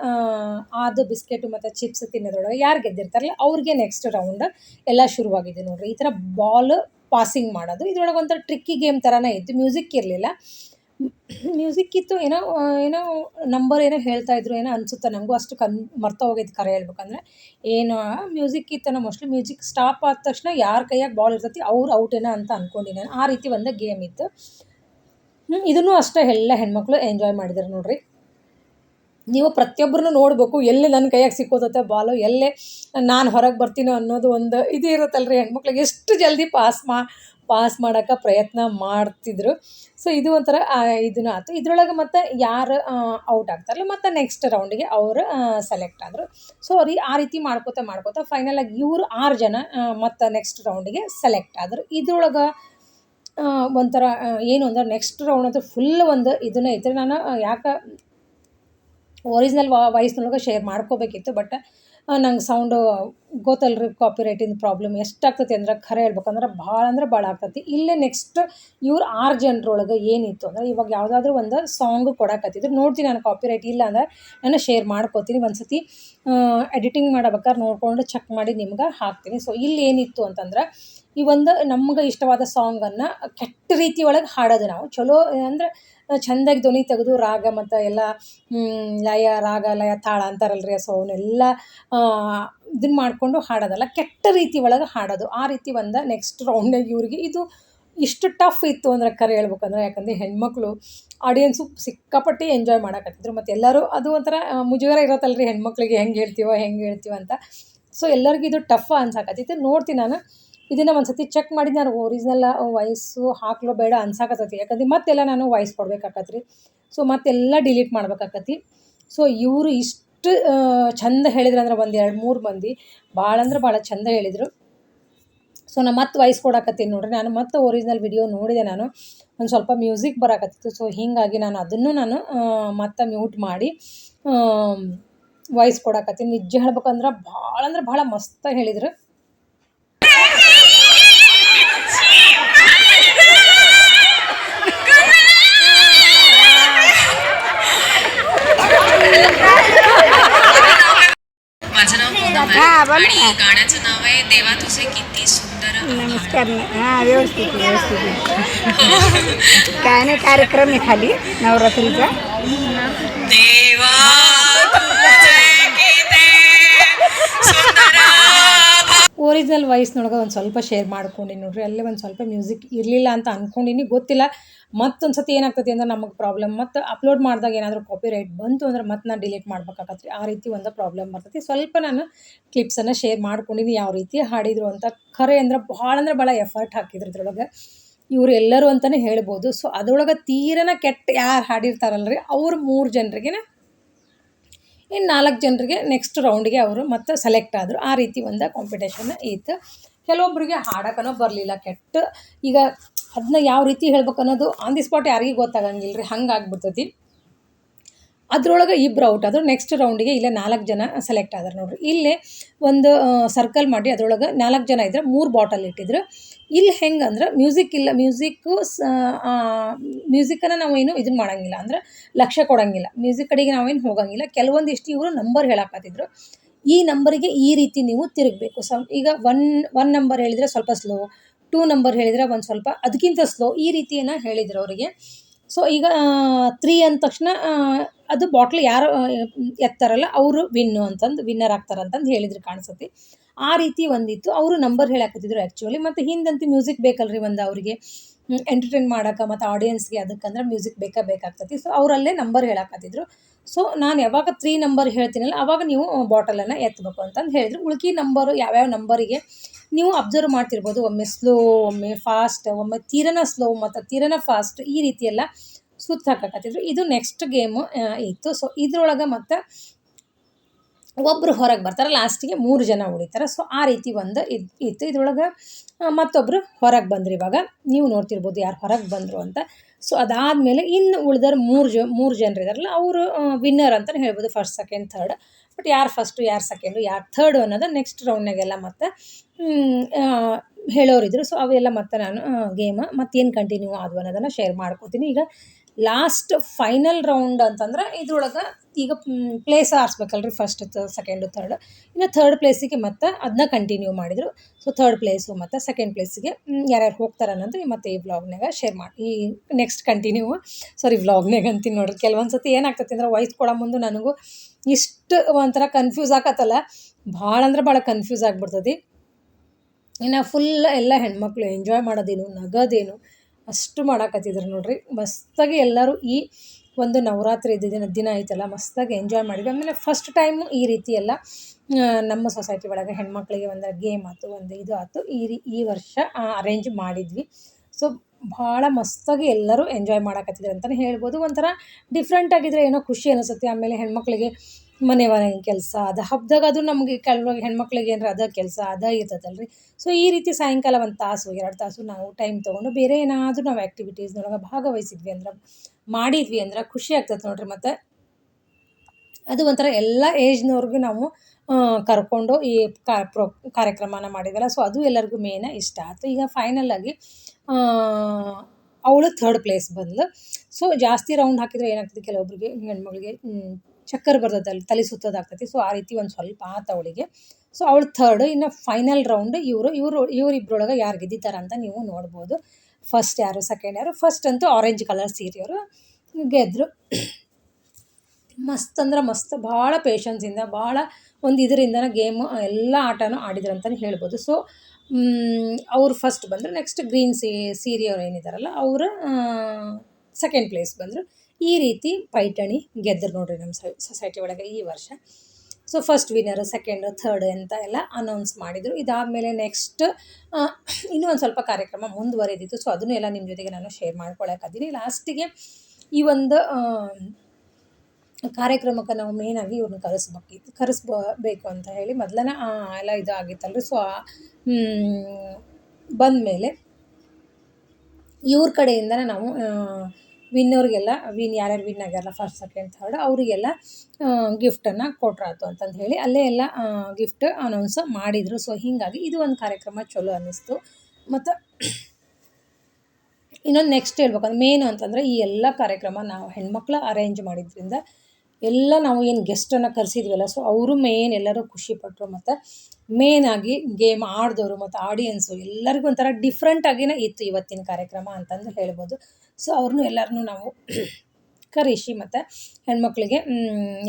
ಅದು ಬಿಸ್ಕೆಟು ಮತ್ತು ಚಿಪ್ಸ್ ತಿನ್ನೋದ್ರೊಳಗೆ ಯಾರು ಗೆದ್ದಿರ್ತಾರಲ್ಲ, ಅವ್ರಿಗೆ ನೆಕ್ಸ್ಟ್ ರೌಂಡ್ ಎಲ್ಲ ಶುರುವಾಗಿದೆ ನೋಡ್ರಿ. ಈ ಥರ ಬಾಲ್ ಪಾಸಿಂಗ್ ಮಾಡೋದು. ಇದ್ರೊಳಗೆ ಒಂಥರ ಟ್ರಿಕ್ಕಿ ಗೇಮ್ ಥರನೇ ಇತ್ತು. ಮ್ಯೂಸಿಕ್ ಇರಲಿಲ್ಲ. ಮ್ಯೂಸಿಕ್ ಇತ್ತು, ಏನೋ ಏನೋ ನಂಬರ್ ಏನೋ ಹೇಳ್ತಾ ಇದ್ರು, ಏನೋ ಅನಿಸುತ್ತೆ ನನಗೂ ಅಷ್ಟು ಕನ್, ಮರ್ತ ಹೋಗಿದ್ದು ಕರೆ ಹೇಳ್ಬೇಕಂದ್ರೆ. ಏನು ಮ್ಯೂಸಿಕ್ ಇತ್ತನೋ ಮೋಸ್ಟ್ಲಿ ಮ್ಯೂಸಿಕ್ ಸ್ಟಾಪ್ ಆದ ತಕ್ಷಣ ಯಾರ ಕೈಯಾಗ ಬಾಲ್ ಇರ್ತೈತಿ, ಅವ್ರು ಔಟ್ ಏನೋ ಅಂತ ಅಂದ್ಕೊಂಡಿದ್ದೇನೆ ಆ ರೀತಿ ಒಂದು ಗೇಮ್ ಇತ್ತು. ಇದನ್ನು ಅಷ್ಟೇ ಎಲ್ಲ ಹೆಣ್ಮಕ್ಳು ಎಂಜಾಯ್ ಮಾಡಿದ್ರು ನೋಡ್ರಿ. ನೀವು ಪ್ರತಿಯೊಬ್ಬರನ್ನು ನೋಡಬೇಕು, ಎಲ್ಲಿ ನನ್ನ ಕೈಯಾಗೆ ಸಿಕ್ಕೋತತೆ ಬಾಲು, ಎಲ್ಲೇ ನಾನು ಹೊರಗೆ ಬರ್ತೀನೋ ಅನ್ನೋದು ಒಂದು ಇದು ಇರುತ್ತಲ್ರಿ ಹೆಣ್ಮಕ್ಳಿಗೆ. ಎಷ್ಟು ಜಲ್ದಿ ಪಾಸ್ ಮಾ, ಪಾಸ್ ಮಾಡೋಕ್ಕೆ ಪ್ರಯತ್ನ ಮಾಡ್ತಿದ್ರು. ಸೊ ಇದು ಒಂಥರ ಇದನ್ನ ಆಯ್ತು ಇದ್ರೊಳಗೆ ಮತ್ತು ಯಾರು ಔಟ್ ಆಗ್ತಾರಲ್ಲ, ಮತ್ತು ನೆಕ್ಸ್ಟ್ ರೌಂಡಿಗೆ ಅವರು ಸೆಲೆಕ್ಟ್ ಆದರು. ಸೊ ಅವ್ರು ಆ ರೀತಿ ಮಾಡ್ಕೋತಾ ಮಾಡ್ಕೋತಾ ಫೈನಲಾಗಿ ಇವರು ಆರು ಜನ ಮತ್ತು ನೆಕ್ಸ್ಟ್ ರೌಂಡಿಗೆ ಸೆಲೆಕ್ಟ್ ಆದರು. ಇದ್ರೊಳಗೆ ಒಂಥರ ಏನು ಅಂದ್ರೆ ನೆಕ್ಸ್ಟ್ ರೌಂಡ್ ಅಂತೂ ಫುಲ್ ಒಂದು ಇದನ್ನ ಇದ್ರೆ ನಾನು ಯಾಕೆ ಒರಿಜಿನಲ್ ವಾಯ್ಸ್ನೊಳಗೆ ಶೇರ್ ಮಾಡ್ಕೋಬೇಕಿತ್ತು ಬಟ್ ನಂಗೆ ಸೌಂಡು ಗೊತ್ತಲ್ರಿ ಕಾಪಿ ರೈಟಿಂದು ಪ್ರಾಬ್ಲಮ್ ಎಷ್ಟಾಗ್ತೈತಿ ಅಂದ್ರೆ ಖರೆ ಹೇಳ್ಬೇಕಂದ್ರೆ ಭಾಳ ಅಂದ್ರೆ ಭಾಳ ಆಗ್ತೈತಿ. ಇಲ್ಲೇ ನೆಕ್ಸ್ಟ್ ಇವ್ರು ಆರು ಜನರೊಳಗೆ ಏನಿತ್ತು ಅಂದ್ರೆ ಇವಾಗ ಯಾವುದಾದ್ರೂ ಒಂದು ಸಾಂಗ್ ಕೊಡಕತ್ತಿದ್ರು, ನೋಡ್ತೀನಿ ನಾನು ಕಾಪಿ ರೈಟ್ ಇಲ್ಲ ಅಂದ್ರೆ ನಾನು ಶೇರ್ ಮಾಡ್ಕೋತೀನಿ ಒಂದು ಸತಿ ಎಡಿಟಿಂಗ್ ಮಾಡಬೇಕಾದ್ರೆ ನೋಡಿಕೊಂಡು ಚೆಕ್ ಮಾಡಿ ನಿಮ್ಗೆ ಹಾಕ್ತೀನಿ. ಸೊ ಇಲ್ಲಿ ಏನಿತ್ತು ಅಂತಂದ್ರೆ ಈ ಒಂದು ನಮ್ಗೆ ಇಷ್ಟವಾದ ಸಾಂಗನ್ನು ಕೆಟ್ಟ ರೀತಿ ಒಳಗೆ ಹಾಡೋದು ನಾವು. ಚಲೋ ಅಂದ್ರೆ ಚೆಂದಾಗಿ ಧ್ವನಿ ತೆಗೆದು ರಾಗ ಮತ್ತು ಎಲ್ಲ ಲಯ, ರಾಗ, ಲಯ, ತಾಳ ಅಂತಾರಲ್ರಿ ಸೊ ಅವನ್ನೆಲ್ಲ ಇದನ್ನ ಮಾಡಿಕೊಂಡು ಹಾಡೋದಲ್ಲ. ಕೆಟ್ಟ ರೀತಿ ಒಳಗೆ ಹಾಡೋದು. ಆ ರೀತಿ ಒಂದು ನೆಕ್ಸ್ಟ್ ರೌಂಡಾಗಿ ಇವ್ರಿಗೆ ಇದು ಇಷ್ಟು ಟಫ್ ಇತ್ತು ಅಂದ್ರೆ ಕರೆ ಹೇಳ್ಬೇಕಂದ್ರೆ, ಯಾಕಂದರೆ ಹೆಣ್ಮಕ್ಳು ಆಡಿಯನ್ಸು ಸಿಕ್ಕಾಪಟ್ಟೆ ಎಂಜಾಯ್ ಮಾಡಕತ್ತಿದ್ರು. ಮತ್ತು ಎಲ್ಲರೂ ಅದು ಒಂಥರ ಮುಜುಗರ ಇರತ್ತಲ್ರಿ ಹೆಣ್ಮಕ್ಳಿಗೆ ಹೆಂಗೆ ಹೇಳ್ತೀವೋ ಹೆಂಗೆ ಹೇಳ್ತೀವೋ ಅಂತ ಸೊ ಎಲ್ಲರಿಗೂ ಇದು ಟಫ್ ಅನ್ಸಾಕತ್ತಿತ್ತು ನೋಡ್ತೀನಿ ನಾನು. ಇದನ್ನು ಒಂದು ಸತಿ ಚೆಕ್ ಮಾಡಿ ನಾನು ಒರಿಜಿನಲ್ ವಾಯ್ಸು ಹಾಕ್ಲೋ ಬೇಡ ಅನ್ಸಾಕತ್ತೈತಿ. ಯಾಕಂದ್ರೆ ಮತ್ತೆಲ್ಲ ನಾನು ವಾಯ್ಸ್ ಕೊಡ್ಬೇಕಾಕತ್ರಿ. ಸೊ ಮತ್ತೆಲ್ಲ ಡಿಲೀಟ್ ಮಾಡ್ಬೇಕಾಕತಿ ಸೊ ಇವರು ಇಷ್ಟು ಚಂದ ಹೇಳಿದ್ರು ಅಂದ್ರೆ ಒಂದು ಎರಡು ಮೂರು ಮಂದಿ. ಭಾಳ ಅಂದ್ರೆ ಭಾಳ ಚಂದ ಹೇಳಿದರು. ಸೊ ನಾನು ಮತ್ತೆ ವಾಯ್ಸ್ ಕೊಡಕತ್ತೀನಿ ನೋಡ್ರಿ. ನಾನು ಮತ್ತೆ ಒರಿಜಿನಲ್ ವಿಡಿಯೋ ನೋಡಿದೆ ನಾನು. ಒಂದು ಸ್ವಲ್ಪ ಮ್ಯೂಸಿಕ್ ಬರಾಕತ್ತಿತ್ತು. ಸೊ ಹೀಗಾಗಿ ನಾನು ಅದನ್ನು ನಾನು ಮತ್ತೆ ಮ್ಯೂಟ್ ಮಾಡಿ ವಾಯ್ಸ್ ಕೊಡಕತ್ತೀನಿ. ನಿಜ ಹೇಳ್ಬೇಕಂದ್ರೆ ಭಾಳ ಅಂದ್ರೆ ಭಾಳ ಮಸ್ತಾಗಿ ಹೇಳಿದ್ರು. पूनम आहे आणि गाण्याचं नाव आहे देवा तुझे किती सुंदर नमस्कार हां व्यवस्थित व्यवस्थित. आहे. काय नाही कार्यक्रम आहे खाली नवरात्रीचा. देवा तुझे किती सुंदर ಒರಿಜಿನಲ್ ವಾಯ್ಸ್ನೊಳಗೆ ಒಂದು ಸ್ವಲ್ಪ ಶೇರ್ ಮಾಡ್ಕೊಂಡಿನಿ ನೋಡ್ರಿ. ಅಲ್ಲೇ ಒಂದು ಸ್ವಲ್ಪ ಮ್ಯೂಸಿಕ್ ಇರಲಿಲ್ಲ ಅಂತ ಅಂದ್ಕೊಂಡಿನಿ ಗೊತ್ತಿಲ್ಲ. ಮತ್ತೊಂದು ಸತಿ ಏನಾಗ್ತೈತಿ ಅಂದ್ರೆ ನಮಗೆ ಪ್ರಾಬ್ಲಮ್ ಮತ್ತು ಅಪ್ಲೋಡ್ ಮಾಡಿದಾಗ ಏನಾದರೂ ಕಾಪಿ ರೈಟ್ ಬಂತು ಅಂದ್ರೆ ಮತ್ತೆ ನಾನು ಡಿಲೀಟ್ ಮಾಡ್ಬೇಕಾಗತ್ತೆ ಆ ರೀತಿ ಒಂದು ಪ್ರಾಬ್ಲಮ್ ಬರ್ತೈತಿ. ಸ್ವಲ್ಪ ನಾನು ಕ್ಲಿಪ್ಸನ್ನು ಶೇರ್ ಮಾಡ್ಕೊಂಡಿನಿ ಯಾವ ರೀತಿ ಹಾಡಿದರು ಅಂತ. ಖರೆ ಅಂದ್ರೆ ಭಾಳ ಅಂದ್ರೆ ಭಾಳ ಎಫರ್ಟ್ ಹಾಕಿದ್ರು ಇದ್ರೊಳಗೆ. ಇವರು ಎಲ್ಲರೂ ಅಂತಲೇ ಹೇಳ್ಬೋದು. ಸೊ ಅದ್ರೊಳಗೆ ತೀರನ ಕೆಟ್ಟ ಯಾರು ಹಾಡಿರ್ತಾರಲ್ರಿ? ಅವ್ರು ಮೂರು ಜನರಿಗೆ ಇನ್ನು ನಾಲ್ಕು ಜನರಿಗೆ ನೆಕ್ಸ್ಟ್ ರೌಂಡ್ಗೆ ಅವರು ಮತ್ತೆ ಸೆಲೆಕ್ಟ್ ಆದರು. ಆ ರೀತಿ ಒಂದು ಕಾಂಪಿಟೇಷನ್ ಇತ್ತು ಕೆಲವೊಬ್ಬರಿಗೆ ಹಾಡಕ್ಕನೋ ಬರಲಿಲ್ಲ. ಕೆಟ್ಟ ಈಗ ಅದನ್ನ ಯಾವ ರೀತಿ ಹೇಳ್ಬೇಕು ಅನ್ನೋದು ಆನ್ ದಿ ಸ್ಪಾಟ್ ಯಾರಿಗೂ ಗೊತ್ತಾಗಂಗಿಲ್ಲ ರೀ ಹಂಗೆ ಆಗ್ಬಿಡ್ತೈತಿ ಅದ್ರೊಳಗೆ ಇಬ್ಬರು ಔಟ್ ಆದರು. ನೆಕ್ಸ್ಟ್ ರೌಂಡಿಗೆ ಇಲ್ಲೇ ನಾಲ್ಕು ಜನ ಸೆಲೆಕ್ಟ್ ಆದ್ರು ನೋಡ್ರಿ. ಇಲ್ಲೇ ಒಂದು ಸರ್ಕಲ್ ಮಾಡಿ ಅದ್ರೊಳಗೆ ನಾಲ್ಕು ಜನ ಇದ್ದರೆ ಮೂರು ಬಾಟಲ್ ಇಟ್ಟಿದ್ರು. ಇಲ್ಲಿ ಹೆಂಗೆ ಅಂದ್ರೆ ಮ್ಯೂಸಿಕ್ ಇಲ್ಲ ಮ್ಯೂಸಿಕ್ಕು ಮ್ಯೂಸಿಕನ್ನು ನಾವೇನು ಇದನ್ನು ಮಾಡೋಂಗಿಲ್ಲ. ಅಂದ್ರೆ ಲಕ್ಷ್ಯ ಕೊಡೋಂಗಿಲ್ಲ. ಮ್ಯೂಸಿಕ್ ಕಡೆಗೆ ನಾವೇನು ಹೋಗೋಂಗಿಲ್ಲ. ಕೆಲವೊಂದಿಷ್ಟು ಇವರು ನಂಬರ್ ಹೇಳಾಕತ್ತಿದ್ರು ಈ ನಂಬರಿಗೆ ಈ ರೀತಿ ನೀವು ತಿರುಗಬೇಕು. ಸ, ಈಗ ಒನ್ ಒನ್ ನಂಬರ್ ಹೇಳಿದರೆ ಸ್ವಲ್ಪ ಸ್ಲೋ ಟೂ ನಂಬರ್ ಹೇಳಿದರೆ ಒಂದು ಸ್ವಲ್ಪ ಅದಕ್ಕಿಂತ ಸ್ಲೋ ಈ ರೀತಿಯನ್ನು ಹೇಳಿದ್ರು ಅವರಿಗೆ. ಸೊ ಈಗ ತ್ರೀ ಅಂದ ತಕ್ಷಣ ಅದು ಬಾಟ್ಲ್ ಯಾರು ಎತ್ತಾರಲ್ಲ, ಅವರು ವಿನ್ನು ಅಂತಂದು ವಿನ್ನರ್ ಆಗ್ತಾರೆ ಅಂತಂದು ಹೇಳಿದ್ರು ಕಾಣಿಸುತ್ತೆ. ಆ ರೀತಿ ಒಂದಿತ್ತು. ಅವರು ನಂಬರ್ ಹೇಳಾಕತ್ತಿದ್ರು ಆ್ಯಕ್ಚುಲಿ ಮತ್ತು ಹಿಂದಂತೂ ಮ್ಯೂಸಿಕ್ ಬೇಕಲ್ರಿ ಒಂದು ಅವರಿಗೆ. ಎಂಟರ್ಟೈನ್ ಮಾಡೋಕೆ ಮತ್ತು ಆಡಿಯನ್ಸ್ಗೆ ಅದಕ್ಕಂದ್ರೆ ಮ್ಯೂಸಿಕ್ ಬೇಕಾ ಬೇಕಾಗ್ತೈತಿ. ಸೊ ಅವರಲ್ಲೇ ನಂಬರ್ ಹೇಳಕತ್ತಿದ್ರು. ಸೊ ನಾನು ಯಾವಾಗ ತ್ರೀ ನಂಬರ್ ಹೇಳ್ತೀನಲ್ಲ, ಅವಾಗ ನೀವು ಬಾಟಲನ್ನು ಎತ್ತಬೇಕು ಅಂತಂದು ಹೇಳಿದ್ರು. ಉಳ್ಕಿ ನಂಬರು ಯಾವ್ಯಾವ ನಂಬರಿಗೆ ನೀವು ಅಬ್ಸರ್ವ್ ಮಾಡ್ತಿರ್ಬೋದು. ಒಮ್ಮೆ ಸ್ಲೋ ಒಮ್ಮೆ ಫಾಸ್ಟ್ ಒಮ್ಮೆ ತೀರನ ಸ್ಲೋ ಮತ್ತು ತೀರನ ಫಾಸ್ಟ್ ಈ ರೀತಿಯೆಲ್ಲ ಸುತ್ತಾಕತ್ತಿದ್ರು ಇದು ನೆಕ್ಸ್ಟ್ ಗೇಮು ಇತ್ತು. ಸೊ ಇದ್ರೊಳಗೆ ಮತ್ತು ಒಬ್ಬರು ಹೊರಗೆ ಬರ್ತಾರೆ ಲಾಸ್ಟಿಗೆ ಮೂರು ಜನ ಉಳಿತಾರೆ. ಸೊ ಆ ರೀತಿ ಒಂದು ಇದು ಇತ್ತು. ಇದ್ರೊಳಗೆ ಮತ್ತೊಬ್ಬರು ಹೊರಗೆ ಬಂದರು ಇವಾಗ. ನೀವು ನೋಡ್ತಿರ್ಬೋದು ಯಾರು ಹೊರಗೆ ಬಂದರು ಅಂತ. ಸೊ ಅದಾದಮೇಲೆ ಇನ್ನು ಉಳಿದವ್ರು ಮೂರು ಜ, ಮೂರು ಜನರು ಇದಾರಲ್ಲ, ಅವರು ವಿನ್ನರ್ ಅಂತಲೇ ಹೇಳ್ಬೋದು ಫಸ್ಟ್ ಸೆಕೆಂಡ್ ಥರ್ಡ್ ಬಟ್ ಯಾರು ಫಸ್ಟು ಯಾರು ಸೆಕೆಂಡು ಯಾರು ಥರ್ಡು ಅನ್ನೋದು ನೆಕ್ಸ್ಟ್ ರೌಂಡ್ನಾಗೆಲ್ಲ ಮತ್ತು ಹೇಳೋರಿದ್ರು. ಸೊ ಅವೆಲ್ಲ ಮತ್ತೆ ನಾನು ಗೇಮ್ ಮತ್ತೇನು ಕಂಟಿನ್ಯೂ ಆದವು ಅನ್ನೋದನ್ನು ಶೇರ್ ಮಾಡ್ಕೋತೀನಿ. ಈಗ ಲಾಸ್ಟ್ ಫೈನಲ್ ರೌಂಡ್ ಅಂತಂದ್ರೆ ಇದ್ರೊಳಗೆ ಈಗ ಪ್ಲೇಸ್ ಆರಿಸ್ಬೇಕಲ್ರಿ ಫಸ್ಟ್ ಸೆಕೆಂಡು ಥರ್ಡ್ ಇನ್ನು ಥರ್ಡ್ ಪ್ಲೇಸಿಗೆ ಮತ್ತೆ ಅದನ್ನ ಕಂಟಿನ್ಯೂ ಮಾಡಿದರು. ಸೊ ಥರ್ಡ್ ಪ್ಲೇಸು ಮತ್ತು ಸೆಕೆಂಡ್ ಪ್ಲೇಸಿಗೆ ಯಾರ್ಯಾರು ಹೋಗ್ತಾರೆ ಅನ್ನೋದು ಮತ್ತೆ ಈ ವ್ಲಾಗ್ನಾಗ ಶೇರ್ ಮಾಡಿ, ಈ ನೆಕ್ಸ್ಟ್ ಕಂಟಿನ್ಯೂ ಸಾರಿ ವ್ಲಾಗ್ನಾಗ ಅಂತೀನಿ ನೋಡ್ರಿ. ಕೆಲವೊಂದು ಸತಿ ಏನಾಗ್ತೈತಿ ಅಂದ್ರೆ ವಾಯ್ಸ್ ಕೊಡೋ ಮುಂದೆ ನನಗೂ ಇಷ್ಟು ಒಂಥರ ಕನ್ಫ್ಯೂಸ್ ಆಗತ್ತಲ್ಲ ಭಾಳ ಅಂದ್ರೆ ಭಾಳ ಕನ್ಫ್ಯೂಸ್ ಆಗಿಬಿಡ್ತದೆ ಇನ್ನು ಫುಲ್ ಎಲ್ಲ ಹೆಣ್ಮಕ್ಳು ಎಂಜಾಯ್ ಮಾಡೋದೇನು, ನಗೋದೇನು ಅಷ್ಟು ಮಾಡಾಕತ್ತಿದ್ರು ನೋಡ್ರಿ. ಮಸ್ತಾಗಿ ಎಲ್ಲರೂ ಈ ಒಂದು ನವರಾತ್ರಿ ದಿನ ದಿನ ಐತಲ್ಲ, ಮಸ್ತಾಗಿ ಎಂಜಾಯ್ ಮಾಡಿದ್ವಿ. ಆಮೇಲೆ ಫಸ್ಟ್ ಟೈಮು ಈ ರೀತಿ ಎಲ್ಲ ನಮ್ಮ ಸೊಸೈಟಿ ಒಳಗೆ ಹೆಣ್ಮಕ್ಳಿಗೆ ಒಂದು ಗೇಮ್ ಆಯ್ತು ಒಂದು ಇದು ಆಯ್ತು ಈ ರೀ, ಈ ವರ್ಷ ಅರೇಂಜ್ ಮಾಡಿದ್ವಿ. ಸೊ ಭಾಳ ಮಸ್ತಾಗಿ ಎಲ್ಲರೂ ಎಂಜಾಯ್ ಮಾಡಾಕತ್ತಿದ್ರು ಅಂತಲೇ ಹೇಳ್ಬೋದು. ಒಂಥರ ಡಿಫ್ರೆಂಟ್ ಆಗಿದ್ರೆ ಏನೋ ಖುಷಿ ಅನಿಸುತ್ತೆ. ಆಮೇಲೆ ಹೆಣ್ಮಕ್ಳಿಗೆ ಮನೆ ಮನೆ ಕೆಲಸ, ಅದು ಹಬ್ದಾಗ ಅದು ನಮಗೆ ಕೆಲವು ಹೆಣ್ಮಕ್ಳಿಗೆ ಏನಾರ ಅದ ಕೆಲಸ, ಅದ ಇರ್ತದಲ್ರಿ. ಸೊ ಈ ರೀತಿ ಸಾಯಂಕಾಲ ಒಂದು ತಾಸು, ಎರಡು ತಾಸು ನಾವು ಟೈಮ್ ತೊಗೊಂಡು ಬೇರೆ ಏನಾದರೂ ನಾವು ಆ್ಯಕ್ಟಿವಿಟೀಸ್ನೊಳಗೆ ಭಾಗವಹಿಸಿದ್ವಿ ಅಂದ್ರೆ, ಮಾಡಿದ್ವಿ ಅಂದ್ರೆ ಖುಷಿ ಆಗ್ತದೆ ನೋಡ್ರಿ ಮತ್ತು. ಅದು ಒಂಥರ ಎಲ್ಲ ಏಜ್ನವ್ರಿಗೂ ನಾವು ಕರ್ಕೊಂಡು ಈ ಪ್ರೊ, ಕಾರ್ಯಕ್ರಮನ ಮಾಡಿದ್ವಲ್ಲ ಸೊ ಅದು ಎಲ್ಲರಿಗೂ ಮೇನ ಇಷ್ಟ. ಆಯಿತು ಈಗ ಫೈನಲಾಗಿ ಅವಳು ಥರ್ಡ್ ಪ್ಲೇಸ್ ಬಂದ್ಲು. ಸೊ ಜಾಸ್ತಿ ರೌಂಡ್ ಹಾಕಿದರೆ ಏನಾಗ್ತದೆ? ಕೆಲವೊಬ್ರಿಗೆ ಹೆಣ್ಮಗಳಿಗೆ ಚಕ್ಕರ್ ಬರ್ತದೆ ತಲೆ ಸುತ್ತೋದಾಗ್ತೈತಿ ಸೊ ಆ ರೀತಿ ಒಂದು ಸ್ವಲ್ಪ ಆತ ಅವಳಿಗೆ. ಸೊ ಅವಳು ಥರ್ಡ್ ಇನ್ನು ಫೈನಲ್ ರೌಂಡ್ ಇವರು ಇವರು ಇವರಿಬ್ಬರೊಳಗೆ ಯಾರು ಗೆದ್ದಿದ್ದಾರೆ ಅಂತ ನೀವು ನೋಡ್ಬೋದು. ಫಸ್ಟ್ ಯಾರು ಸೆಕೆಂಡ್ ಯಾರು? ಫಸ್ಟ್ ಅಂತೂ ಆರೆಂಜ್ ಕಲರ್ ಸೀರೆಯವರು ಗೆದ್ದರು ಮಸ್ತ್ ಅಂದ್ರೆ ಮಸ್ತ್, ಭಾಳ ಪೇಷನ್ಸಿಂದ ಭಾಳ ಒಂದು ಇದರಿಂದನೇ ಗೇಮು ಎಲ್ಲ ಆಟನೂ ಆಡಿದ್ರು ಅಂತಲೇ ಹೇಳ್ಬೋದು. ಸೊ ಅವ್ರು ಫಸ್ಟ್ ಬಂದರು. ನೆಕ್ಸ್ಟ್ ಗ್ರೀನ್ ಸೀ, ಸೀರೆ ಅವ್ರು ಏನಿದ್ದಾರಲ್ಲ ಅವರು ಸೆಕೆಂಡ್ ಪ್ಲೇಸ್ ಬಂದರು. ಈ ರೀತಿ ಪೈಠಾಣಿ ಗೆದ್ದರು ನೋಡ್ರಿ ನಮ್ಮ ಸೊಸೈಟಿ ಒಳಗೆ ಈ ವರ್ಷ. So first winner second third ಅಂತ ಎಲ್ಲ ಅನೌನ್ಸ್ ಮಾಡಿದರು. ಇದಾದಮೇಲೆ ನೆಕ್ಸ್ಟ್ ಇನ್ನೂ ಒಂದು ಸ್ವಲ್ಪ ಕಾರ್ಯಕ್ರಮ ಮುಂದುವರೆದಿತ್ತು. ಸೊ ಅದನ್ನು ಎಲ್ಲ ನಿಮ್ಮ ಜೊತೆಗೆ ನಾನು ಶೇರ್ ಮಾಡ್ಕೊಳಕ್ಕಾದ್ದೀನಿ ಲಾಸ್ಟಿಗೆ ಈ ಒಂದು ಕಾರ್ಯಕ್ರಮಕ್ಕೆ ನಾವು ಮೇಯ್ನಾಗಿ ಇವ್ರನ್ನ ಕರೆಸ್ಬೇಕಿತ್ತು ಕರೆಸ್ಬೇಕು ಅಂತ ಹೇಳಿ ಮೊದ್ಲನೇ ಎಲ್ಲ ಇದು ಆಗಿತ್ತಲ್ರಿ. ಸೊ ಬಂದಮೇಲೆ ಇವ್ರ ಕಡೆಯಿಂದನೇ ನಾವು ವಿನ್ನವ್ರಿಗೆಲ್ಲ ವಿನ್ ಯಾರ್ಯಾರು ವಿನ್ ಆಗ್ಯಾರಲ್ಲ ಫಸ್ಟ್ ಸೆಕೆಂಡ್ ಥರ್ಡ್ ಅವರಿಗೆಲ್ಲ ಗಿಫ್ಟನ್ನು ಕೊಟ್ರಾಯ್ತು ಅಂತಂದು ಹೇಳಿ ಅಲ್ಲೇ ಎಲ್ಲ ಗಿಫ್ಟ್ ಅನೌನ್ಸ್ ಮಾಡಿದರು. ಸೊ ಹೀಗಾಗಿ ಇದು ಒಂದು ಕಾರ್ಯಕ್ರಮ ಚಲೋ ಅನ್ನಿಸ್ತು. ಮತ್ತು ಇನ್ನೊಂದು ನೆಕ್ಸ್ಟ್ ಹೇಳ್ಬೇಕಂದ್ರೆ ಮೇನ್ ಅಂತಂದರೆ ಈ ಎಲ್ಲ ಕಾರ್ಯಕ್ರಮ ನಾವು ಹೆಣ್ಮಕ್ಳು ಅರೇಂಜ್ ಮಾಡಿದ್ರಿಂದ ಎಲ್ಲ ನಾವು ಏನು ಗೆಸ್ಟನ್ನು ಕರೆಸಿದ್ವಲ್ಲ ಸೊ ಅವರು ಮೇನ್ ಎಲ್ಲರೂ ಖುಷಿಪಟ್ಟರು ಮತ್ತು ಮೇನಾಗಿ ಗೇಮ್ ಆಡಿದವರು ಮತ್ತು ಆಡಿಯನ್ಸು ಎಲ್ಲರಿಗೂ ಒಂಥರ ಡಿಫ್ರೆಂಟಾಗಿಯೇ ಇತ್ತು ಇವತ್ತಿನ ಕಾರ್ಯಕ್ರಮ ಅಂತಂದು ಹೇಳ್ಬೋದು. ಸೊ ಅವ್ರನ್ನೂ ಎಲ್ಲರನ್ನೂ ನಾವು ಕರೆಸಿ ಮತ್ತು ಹೆಣ್ಮಕ್ಳಿಗೆ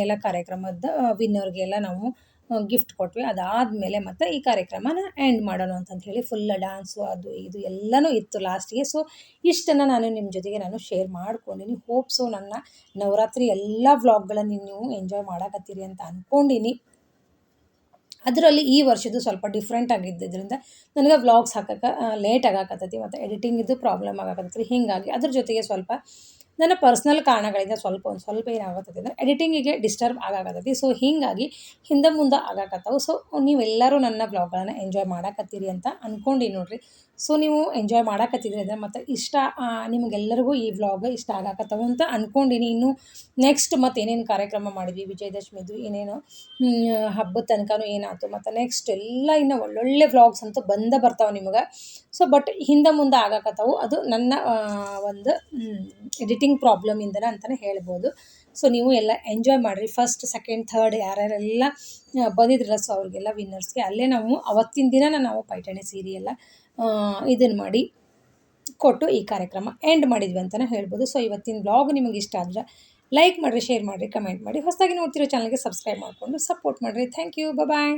ಎಲ್ಲ ಕಾರ್ಯಕ್ರಮದ ವಿನ್ನರ್ಗೆಲ್ಲ ನಾವು ಗಿಫ್ಟ್ ಕೊಟ್ವಿ. ಅದಾದಮೇಲೆ ಮತ್ತು ಈ ಕಾರ್ಯಕ್ರಮನ ಎಂಡ್ ಮಾಡೋಣ ಅಂತಂತ ಹೇಳಿ ಫುಲ್ ಡ್ಯಾನ್ಸು ಅದು ಇದು ಎಲ್ಲನೂ ಇತ್ತು ಲಾಸ್ಟಿಗೆ ಸೊ ಇಷ್ಟನ್ನು ನಾನು ನಿಮ್ಮ ಜೊತೆಗೆ ನಾನು ಶೇರ್ ಮಾಡ್ಕೊಂಡೀನಿ ಹೋಪ್ಸು ನನ್ನ ನವರಾತ್ರಿ ಎಲ್ಲ ವ್ಲಾಗ್ಗಳನ್ನು ನೀವು ಎಂಜಾಯ್ ಮಾಡಕತ್ತೀರಿ ಅಂತ ಅಂದ್ಕೊಂಡೀನಿ ಅದರಲ್ಲಿ ಈ ವರ್ಷದ್ದು ಸ್ವಲ್ಪ ಡಿಫ್ರೆಂಟ್ ಆಗಿದ್ದರಿಂದ ನನಗೆ ವ್ಲಾಗ್ಸ್ ಹಾಕಕ್ಕೆ ಲೇಟ್ ಆಗಾಕತ್ತೈತಿ, ಮತ್ತು ಎಡಿಟಿಂಗಿದ್ದು ಪ್ರಾಬ್ಲಮ್ ಆಗಾಕತ್ತೈತಿ ಹೀಗಾಗಿ ಅದ್ರ ಜೊತೆಗೆ ಸ್ವಲ್ಪ ನನ್ನ ಪರ್ಸ್ನಲ್ ಕಾರಣಗಳಿಂದ ಸ್ವಲ್ಪ ಒಂದು ಸ್ವಲ್ಪ ಏನಾಗತ್ತೈತಿ ಅಂದರೆ ಎಡಿಟಿಂಗಿಗೆ ಡಿಸ್ಟರ್ಬ್ ಆಗಾಕತ್ತೈತಿ. ಸೊ ಹೀಗಾಗಿ ಹಿಂದೆ ಮುಂದೆ ಆಗಾಕತ್ತವು. ಸೊ ನೀವೆಲ್ಲರೂ ನನ್ನ ವ್ಲಾಗ್ಗಳನ್ನು ಎಂಜಾಯ್ ಮಾಡಕತ್ತೀರಿ ಅಂತ ಅಂದ್ಕೊಂಡು ನೋಡ್ರಿ. ಸೊ ನೀವು ಎಂಜಾಯ್ ಮಾಡಕತ್ತಿದ್ರಿ ಅಂದರೆ ಮತ್ತು ಇಷ್ಟ ನಿಮಗೆಲ್ಲರಿಗೂ ಈ ವ್ಲಾಗ್ ಇಷ್ಟ ಆಗಾಕತ್ತವು ಅಂತ ಅಂದ್ಕೊಂಡಿನಿ ಇನ್ನು ನೆಕ್ಸ್ಟ್ ಮತ್ತು ಏನೇನು ಕಾರ್ಯಕ್ರಮ ಮಾಡಿದ್ವಿ, ವಿಜಯದಶಮಿದು ಏನೇನು ಹಬ್ಬದ ತನಕನೂ ಏನಾಯ್ತು, ಮತ್ತು ನೆಕ್ಸ್ಟ್ ಎಲ್ಲ ಇನ್ನು ಒಳ್ಳೊಳ್ಳೆ ವ್ಲಾಗ್ಸ್ ಅಂತೂ ಬಂದ ಬರ್ತಾವೆ ನಿಮಗೆ. ಸೊ ಬಟ್ ಹಿಂದೆ ಮುಂದೆ ಆಗಾಕತ್ತವು. ಅದು ನನ್ನ ಒಂದು ಎಡಿಟಿಂಗ್ ಪ್ರಾಬ್ಲಮ್ ಪ್ರಾಬ್ಲಮಿಂದನೇ ಅಂತಲೇ ಹೇಳ್ಬೋದು. ಸೊ ನೀವು ಎಲ್ಲ ಎಂಜಾಯ್ ಮಾಡಿರಿ. ಫಸ್ಟ್ ಸೆಕೆಂಡ್ ಥರ್ಡ್ ಯಾರ್ಯಾರೆಲ್ಲ ಬಂದಿದ್ರಲ್ಲ ಸೊ ಅವ್ರಿಗೆಲ್ಲ ವಿನ್ನರ್ಸ್ಗೆ ಅಲ್ಲೇ ನಾವು ಅವತ್ತಿನ ದಿನ ನಾವು ಪೈಠಾಣಿ ಎಲ್ಲ ಇದನ್ನು ಮಾಡಿ ಕೊಟ್ಟು ಈ ಕಾರ್ಯಕ್ರಮ ಎಂಡ್ ಮಾಡಿದ್ವಿ ಅಂತಲೇ ಹೇಳ್ಬೋದು. ಸೊ ಇವತ್ತಿನ ಬ್ಲಾಗ್ ನಿಮಗೆ ಇಷ್ಟ ಆದರೆ ಲೈಕ್ ಮಾಡಿರಿ ಶೇರ್ ಮಾಡಿರಿ ಕಮೆಂಟ್ ಮಾಡಿ ಹೊಸದಾಗಿ ನೋಡ್ತಿರೋ ಚಾನಲ್ಗೆ ಸಬ್ಸ್ಕ್ರೈಬ್ ಮಾಡಿಕೊಂಡು ಸಪೋರ್ಟ್ ಮಾಡಿರಿ. Thank you bye